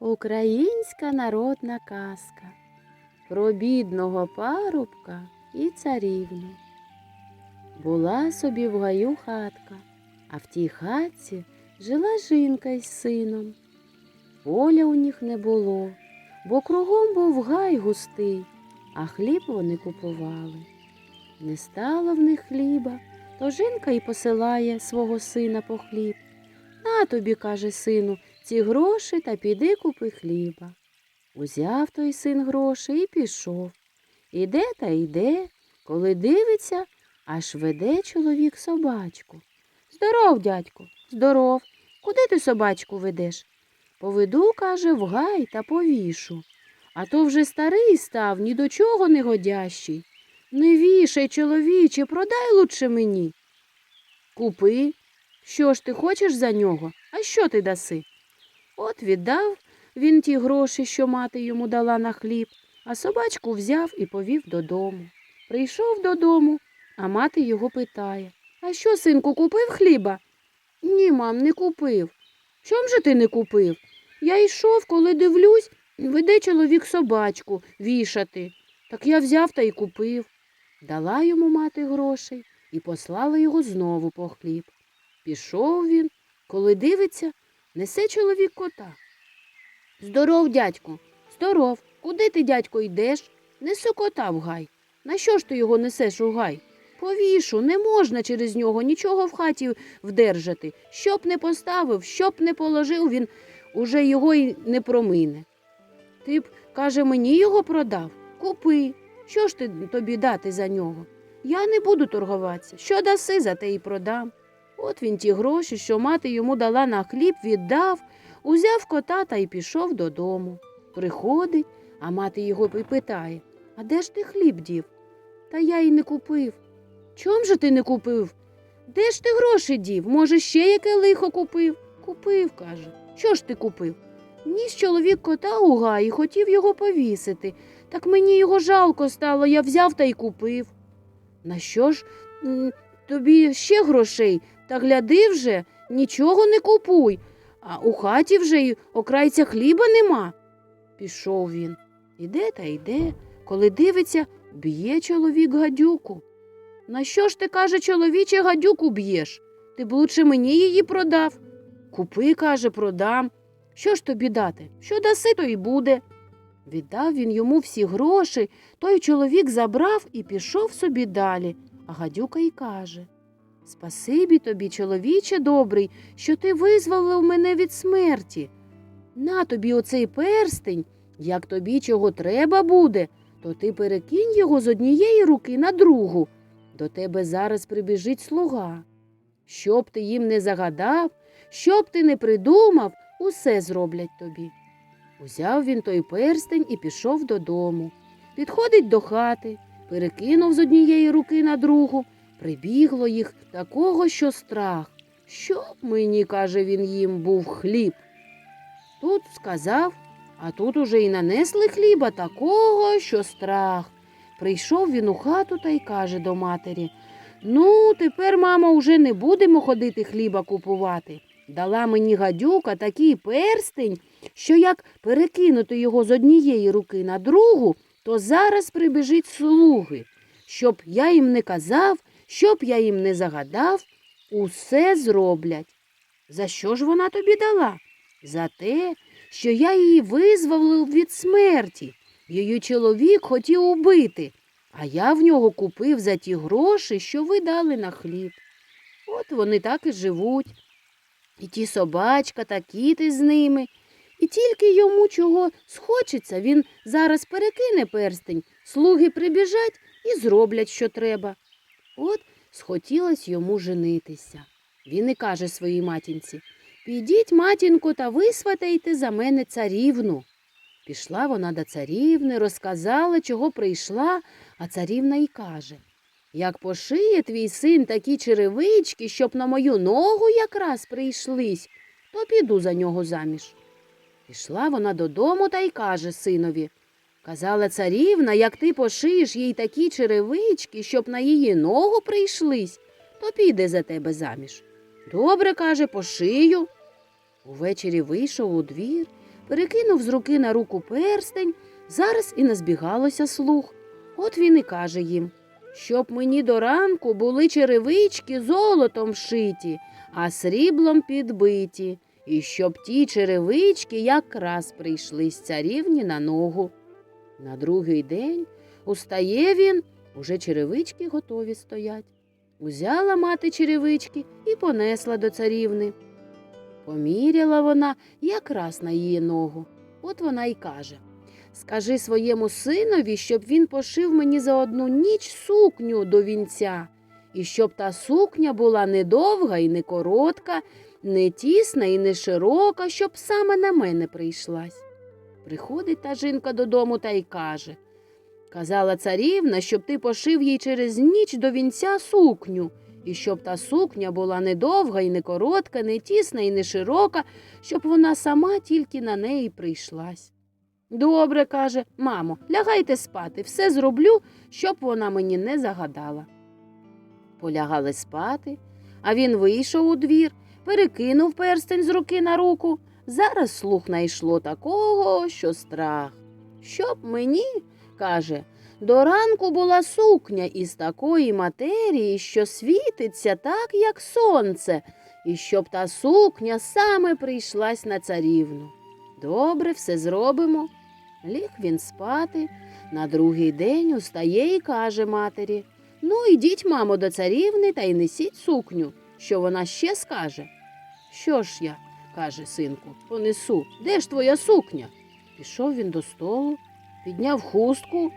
Українська народна казка про бідного парубка і царівну. Була собі в гаю хатка, а в тій хатці жила жінка із сином. Поля у них не було, бо кругом був гай густий, а хліб вони купували. Не стало в них хліба, то жінка й посилає свого сина по хліб. На тобі, каже сину, ці гроші та піди купи хліба. Узяв той син гроші і пішов. Іде та йде, коли дивиться, аж веде чоловік собачку. Здоров, дядько, здоров. Куди ти собачку ведеш? Поведу, каже, в гай та повішу. А то вже старий став, ні до чого не годящий. Не вішай, чоловіче, продай лучше мені. Купи. Що ж ти хочеш за нього? А що ти даси? От віддав він ті гроші, що мати йому дала на хліб, а собачку взяв і повів додому. Прийшов додому, а мати його питає А що, синку, купив хліба? Ні, мам, не купив. Чом же ти не купив? Я йшов, коли дивлюсь, веде чоловік собачку вішати. Так я взяв та й купив. Дала йому мати грошей і послала його знову по хліб. Пішов він, коли дивиться, несе чоловік кота. Здоров, дядьку, здоров. Куди ти, дядько, йдеш? Несу кота в гай. На що ж ти його несеш у гай? Повішу, не можна через нього нічого в хаті вдержати. Щоб не поставив, щоб не положив, він уже його й не промине. Ти б, каже, мені його продав? Купи. Що ж ти тобі дати за нього? Я не буду торгуватися. Що даси, за те й продам. От він ті гроші, що мати йому дала на хліб, віддав, узяв кота та й пішов додому. Приходить, а мати його й питає А де ж ти хліб дів? Та я й не купив. Чом же ти не купив? Де ж ти гроші дів? Може, ще яке лихо купив? Купив, каже. Що ж ти купив? Ніс чоловік кота у гаї, хотів його повісити. Так мені його жалко стало, я взяв та й купив. На що ж тобі ще грошей? Та гляди вже, нічого не купуй, а у хаті вже й окрайця хліба нема. Пішов він. Іде та йде, коли дивиться, б'є чоловік гадюку. На що ж ти, каже, чоловіче, гадюку б'єш? Ти б лучше мені її продав. Купи, каже, продам. Що ж тобі дати? Що даси, то й буде. Віддав він йому всі гроші, той чоловік забрав і пішов собі далі, а гадюка й каже Спасибі тобі, чоловіче добрий, що ти визволив мене від смерті. На тобі оцей перстень, як тобі чого треба буде, то ти перекинь його з однієї руки на другу. До тебе зараз прибіжить слуга. Щоб ти їм не загадав, щоб ти не придумав, усе зроблять тобі. Узяв він той перстень і пішов додому. Підходить до хати, перекинув з однієї руки на другу. Прибігло їх такого, що страх. Щоб мені, каже він їм, був хліб. Тут сказав, а тут уже й нанесли хліба такого, що страх. Прийшов він у хату та й каже до матері Ну, тепер, мамо, уже не будемо ходити хліба купувати. Дала мені гадюка такий перстень, що як перекинути його з однієї руки на другу, то зараз прибіжить слуги. Щоб я їм не казав, щоб я їм не загадав, усе зроблять. За що ж вона тобі дала? За те, що я її визволив від смерті. Її чоловік хотів убити, а я в нього купив за ті гроші, що ви дали на хліб. От вони так і живуть. І ті собачка, та кіти з ними. І тільки йому чого схочеться, він зараз перекине перстень, слуги прибіжать і зроблять, що треба. От схотілось йому женитися. Він і каже своїй матінці Підіть, матінко, та висватайте за мене царівну. Пішла вона до царівни, розказала, чого прийшла, а царівна й каже Як пошиє твій син такі черевички, щоб на мою ногу якраз прийшлись, то піду за нього заміж. Пішла вона додому та й каже синові Казала царівна, як ти пошиєш їй такі черевички, щоб на її ногу прийшлись, то піде за тебе заміж. Добре, каже, пошию. Увечері вийшов у двір, перекинув з руки на руку перстень, зараз і назбігалося слух. От він і каже їм, щоб мені до ранку були черевички золотом шиті, а сріблом підбиті, і щоб ті черевички якраз прийшли з царівні на ногу. На другий день устає він, уже черевички готові стоять. Узяла мати черевички і понесла до царівни. Поміряла вона якраз на її ногу. От вона й каже Скажи своєму синові, щоб він пошив мені за одну ніч сукню до вінця, і щоб та сукня була не довга і не коротка, не тісна і не широка, щоб саме на мене прийшлась. Приходить та жінка додому та й каже Казала царівна, щоб ти пошив їй через ніч до вінця сукню, і щоб та сукня була не довга і не коротка, не тісна і не широка, щоб вона сама тільки на неї прийшлась. Добре, каже, мамо, лягайте спати, все зроблю, щоб вона мені не загадала. Полягали спати, а він вийшов у двір, перекинув перстень з руки на руку. Зараз слух найшло такого, що страх. Щоб мені, каже, до ранку була сукня із такої матерії, що світиться так, як сонце, і щоб та сукня саме прийшлась на царівну. Добре, все зробимо. Ліг він спати. На другий день устає і каже матері Ну, ідіть, мамо, до царівни та й несіть сукню, що вона ще скаже. Що ж я, каже синку, понесу. Де ж твоя сукня? Пішов він до столу, підняв хустку.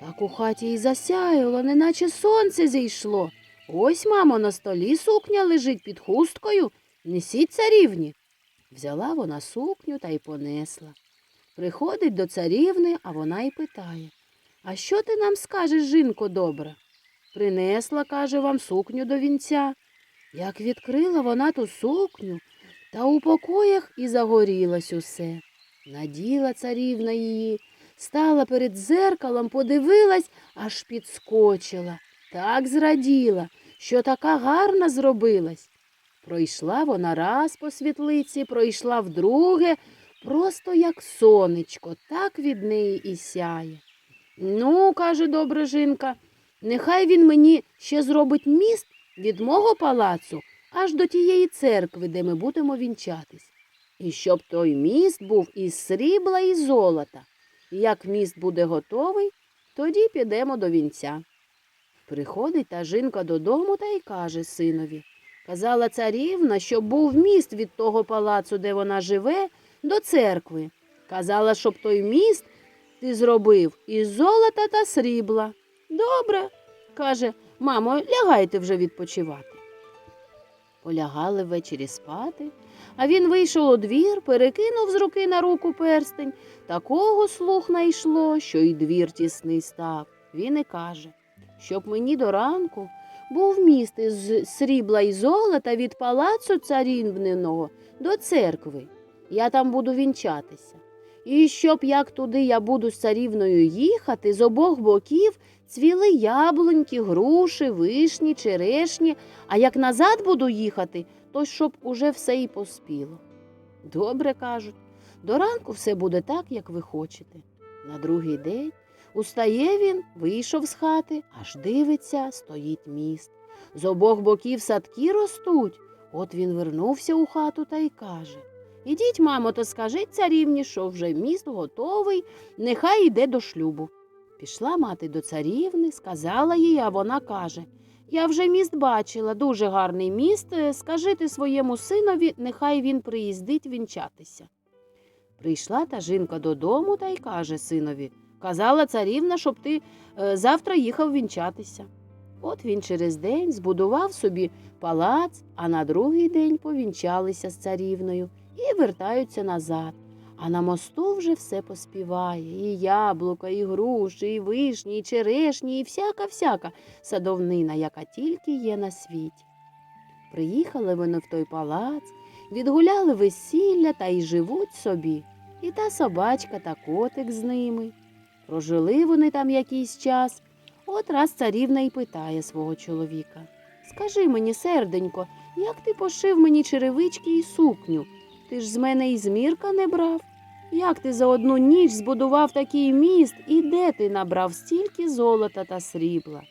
Так у хаті й засяяло, неначе сонце зійшло. Ось, мамо, на столі сукня лежить під хусткою. Несіть царівні. Взяла вона сукню та й понесла. Приходить до царівни, а вона й питає А що ти нам скажеш, жінко добра? Принесла, каже, вам сукню до вінця. Як відкрила вона ту сукню, та у покоях і загорілось усе. Наділа царівна її, стала перед зеркалом, подивилась, аж підскочила. Так зраділа, що така гарна зробилась. Пройшла вона раз по світлиці, пройшла вдруге, просто як сонечко, так від неї і сяє. Ну, каже добра жінка, нехай він мені ще зробить міст від мого палацу аж до тієї церкви, де ми будемо вінчатись. І щоб той міст був із срібла і золота. Як міст буде готовий, тоді підемо до вінця. Приходить та жінка додому та й каже синові Казала царівна, щоб був міст від того палацу, де вона живе, до церкви. Казала, щоб той міст ти зробив із золота та срібла. Добре, каже, мамо, лягайте вже відпочивати. Полягали ввечері спати, а він вийшов у двір, перекинув з руки на руку перстень. Такого слух найшло, що й двір тісний став. Він і каже, щоб мені до ранку був міст із срібла й золота від палацу царівниного до церкви. Я там буду вінчатися. І щоб як туди я буду з царівною їхати, з обох боків цвіли яблуньки, груші, вишні, черешні, а як назад буду їхати, то щоб уже все і поспіло. Добре кажуть, до ранку все буде так, як ви хочете. На другий день устає він, вийшов з хати, аж дивиться, стоїть міст. З обох боків садки ростуть. От він вернувся у хату та й каже Ідіть, мамо, то скажіть царівні, що вже міст готовий, нехай йде до шлюбу. Пішла мати до царівни, сказала їй, а вона каже Я вже міст бачила, дуже гарний міст. е, Скажи своєму синові, нехай він приїздить вінчатися. Прийшла та жінка додому та й каже синові Казала царівна, щоб ти е, завтра їхав вінчатися. От він через день збудував собі палац, а на другий день повінчалися з царівною і вертаються назад. А на мосту вже все поспіває і яблука, і груші, і вишні, і черешні, і всяка-всяка садовнина, яка тільки є на світі. Приїхали вони в той палац, відгуляли весілля та й живуть собі, і та собачка та котик з ними. Прожили вони там якийсь час. От раз царівна й питає свого чоловіка Скажи мені, серденько, як ти пошив мені черевички і сукню? Ти ж з мене і змірка не брав. Як ти за одну ніч збудував такий міст і де ти набрав стільки золота та срібла?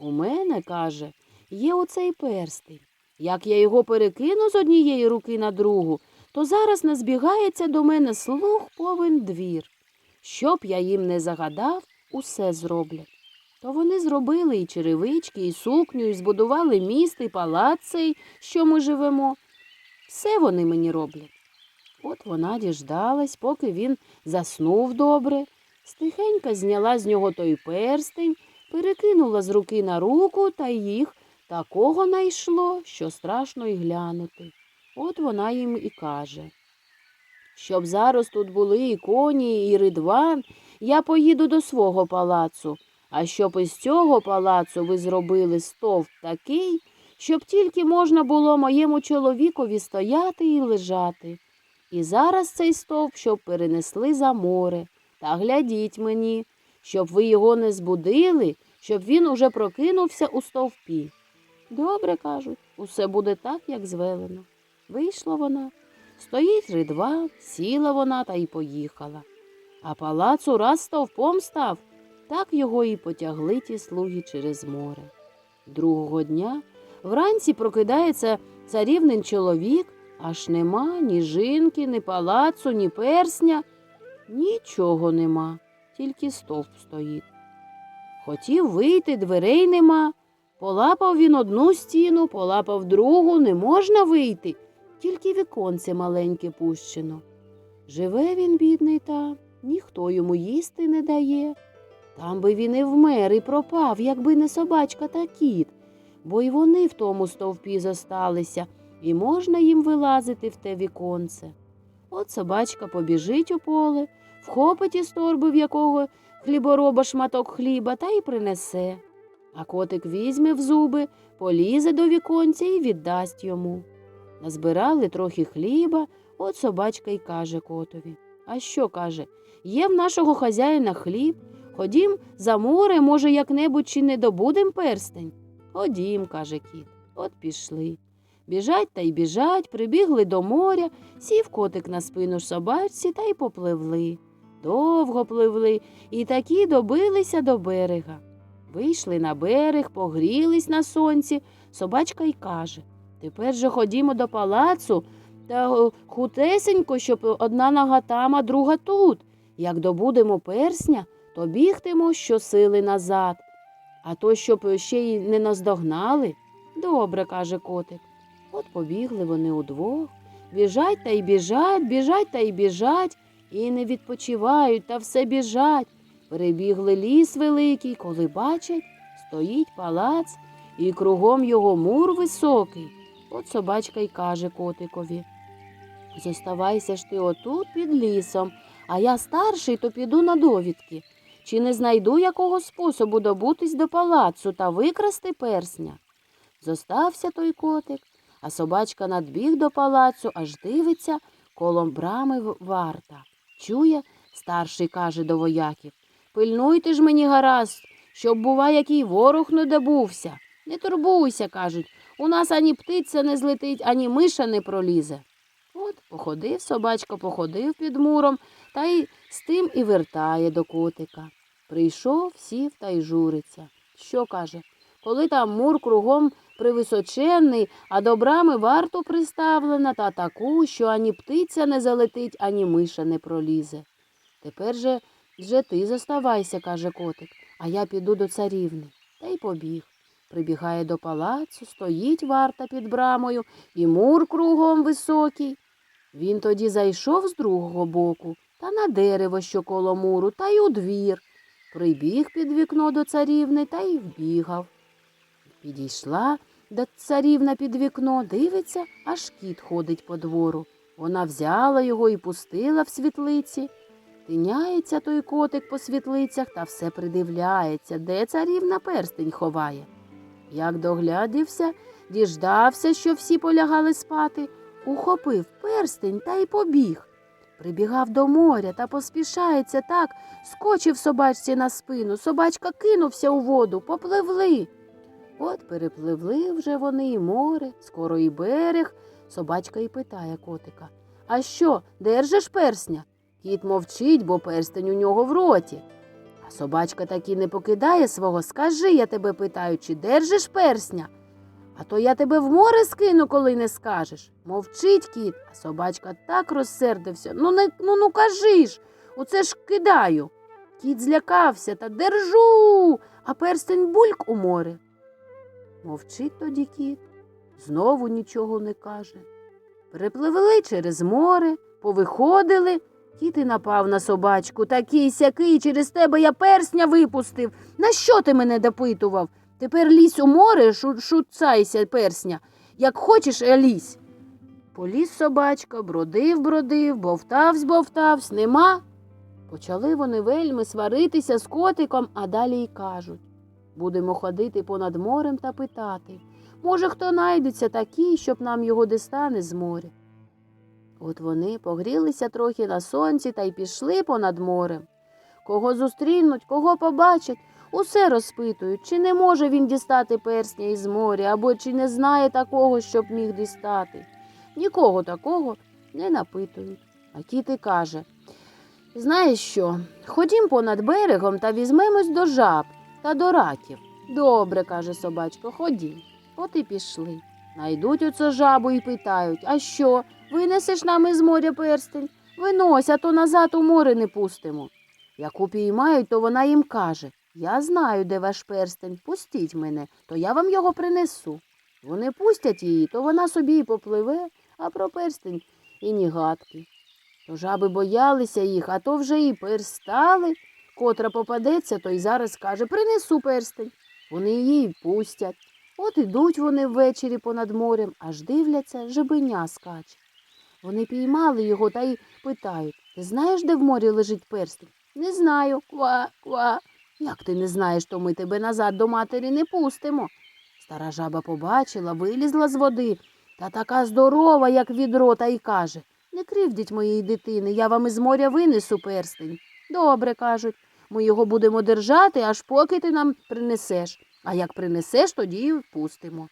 У мене, каже, є оцей перстень. Як я його перекину з однієї руки на другу, то зараз не збігається до мене слух повен двір. Щоб я їм не загадав, усе зроблять. То вони зробили і черевички, і сукню, і збудували міст, і палац що ми живемо. Все вони мені роблять. От вона діждалась, поки він заснув добре, стихенько зняла з нього той перстень, перекинула з руки на руку, та їх такого найшло, що страшно й глянути. От вона їм і каже. Щоб зараз тут були і коні, і ридван, я поїду до свого палацу, а щоб із цього палацу ви зробили стовп такий, щоб тільки можна було моєму чоловікові стояти і лежати. І зараз цей стовп, щоб перенесли за море. Та глядіть мені, щоб ви його не збудили, щоб він уже прокинувся у стовпі. Добре, кажуть, усе буде так, як звелено. Вийшла вона. Стоїть ридва, сіла вона та й поїхала. А палац ураз стовпом став, так його і потягли ті слуги через море. Другого дня вранці прокидається царівнин чоловік, аж нема ні жінки, ні палацу, ні персня. Нічого нема, тільки стовп стоїть. Хотів вийти, дверей нема. Полапав він одну стіну, полапав другу, не можна вийти, тільки віконце маленьке пущено. Живе він, бідний там, ніхто йому їсти не дає. Там би він і вмер, і пропав, якби не собачка та кіт, бо й вони в тому стовпі зосталися, і можна їм вилазити в те віконце. От собачка побіжить у поле, вхопить із торби, в якого хлібороба шматок хліба, та й принесе. А котик візьме в зуби, полізе до віконця і віддасть йому. Назбирали трохи хліба, от собачка й каже котові. А що каже? Є в нашого хазяїна хліб. Ходім за море, може, як-небудь чи не добудем перстень. Ходім, каже кіт. От пішли. Біжать та й біжать, прибігли до моря, сів котик на спину собачці та й попливли. Довго пливли і такі добилися до берега. Вийшли на берег, погрілись на сонці. Собачка й каже Тепер же ходімо до палацу та хутесенько, щоб одна нога там, а друга тут. Як добудемо персня, то бігтимо щосили назад. А то, щоб ще й не наздогнали. Добре, каже котик. От побігли вони удвох. Біжать та й біжать, біжать та й біжать, і не відпочивають та все біжать. Перебігли ліс великий, коли бачать, стоїть палац, і кругом його мур високий. От собачка й каже котикові. Зоставайся ж ти отут під лісом, а я старший, то піду на довідки. Чи не знайду якого способу добутись до палацу та викрасти персня? Зостався той котик, а собачка надбіг до палацу, аж дивиться, коло брами варта. Чує, старший каже до вояків. Пильнуйте ж мені гаразд, щоб, бува, який ворог не добувся. Не турбуйся, кажуть, у нас ані птиця не злетить, ані миша не пролізе. От походив собачка, походив під муром, та й з тим і вертає до котика. Прийшов, сів та й журиться. Що каже? Коли там мур кругом привисоченний, а до брами варту приставлена та таку, що ані птиця не залетить, ані миша не пролізе. Тепер же вже ти зоставайся, каже котик, а я піду до царівни. Та й побіг. Прибігає до палацу, стоїть варта під брамою, і мур кругом високий. Він тоді зайшов з другого боку та на дерево, що коло муру, та й у двір. Прибіг під вікно до царівни та й вбігав. Підійшла до царівна під вікно, дивиться, аж кіт ходить по двору. Вона взяла його і пустила в світлиці. Тиняється той котик по світлицях та все придивляється, де царівна перстень ховає. Як доглядівся, діждався, що всі полягали спати, ухопив перстень та й побіг. Прибігав до моря та поспішається так, скочив собачці на спину. Собачка кинувся у воду, попливли. От перепливли вже вони і море, скоро і берег. Собачка і питає котика. А що, держиш персня? Кіт мовчить, бо перстень у нього в роті. А собачка таки не покидає свого. Скажи, я тебе питаю, чи держиш персня? А то я тебе в море скину, коли не скажеш. Мовчить кіт, а собачка так розсердився. Ну, не, ну, ну кажи ж, оце ж кидаю. Кіт злякався та держу, а перстень бульк у море. Мовчить тоді кіт, знову нічого не каже. Перепливли через море, повиходили. Кіт і напав на собачку. Такий сякий, через тебе я персня випустив. На що ти мене допитував? Тепер лізь у море, шуцайся, персня. Як хочеш, а лізь. Поліз собачка, бродив, бродив, бовтавсь, бовтавсь, нема. Почали вони вельми сваритися з котиком, а далі й кажуть будемо ходити понад морем та питати. Може, хто найдеться такий, щоб нам його дістане з моря. От вони погрілися трохи на сонці та й пішли понад морем. Кого зустрінуть, кого побачать, усе розпитують, чи не може він дістати персня із моря, або чи не знає такого, щоб міг дістати. Нікого такого не напитують. А кіт і каже Знаєш що? Ходім понад берегом та візьмемось до жаб та до раків. Добре, каже собачко, ходім. От і пішли. Найдуть оце жабу і питають, а що, винесеш нам із моря перстень? Винось, а то назад у море не пустимо. Як упіймають, то вона їм каже Я знаю, де ваш перстень, пустіть мене, то я вам його принесу. Вони пустять її, то вона собі і попливе, а про перстень і ні гадки. То жаби боялися їх, а то вже і перстали. Котра попадеться, то й зараз каже Принесу перстень. Вони її пустять. От ідуть вони ввечері понад морем, аж дивляться, жебеня скаче. Вони піймали його та й питають Ти знаєш, де в морі лежить перстень? Не знаю. Ква, ква. Як ти не знаєш, то ми тебе назад до матері не пустимо. Стара жаба побачила, вилізла з води та така здорова, як відро, та й каже Не кривдіть моєї дитини, я вам із моря винесу перстень. Добре, кажуть, ми його будемо держати, аж поки ти нам принесеш. А як принесеш, тоді й пустимо.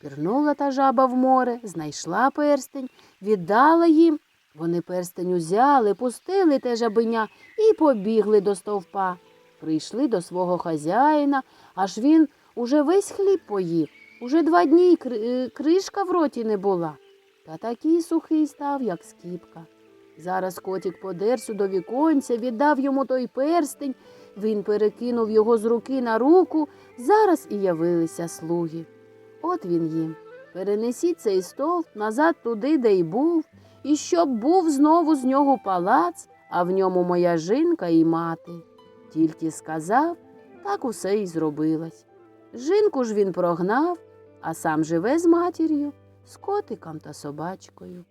Пірнула та жаба в море, знайшла перстень, віддала їм. Вони перстень узяли, пустили те жабеня і побігли до стовпа. Прийшли до свого хазяїна, аж він уже весь хліб поїв. Уже два дні е, кришка в роті не була. Та такий сухий став, як скіпка. Зараз котик подерся до віконця, віддав йому той перстень. Він перекинув його з руки на руку. Зараз і явилися слуги. От він їм. Перенесіть цей стовп назад туди, де й був, і щоб був знову з нього палац, а в ньому моя жінка і мати. Тільки сказав, так усе й зробилось. Жінку ж він прогнав, а сам живе з матір'ю, з котиком та собачкою.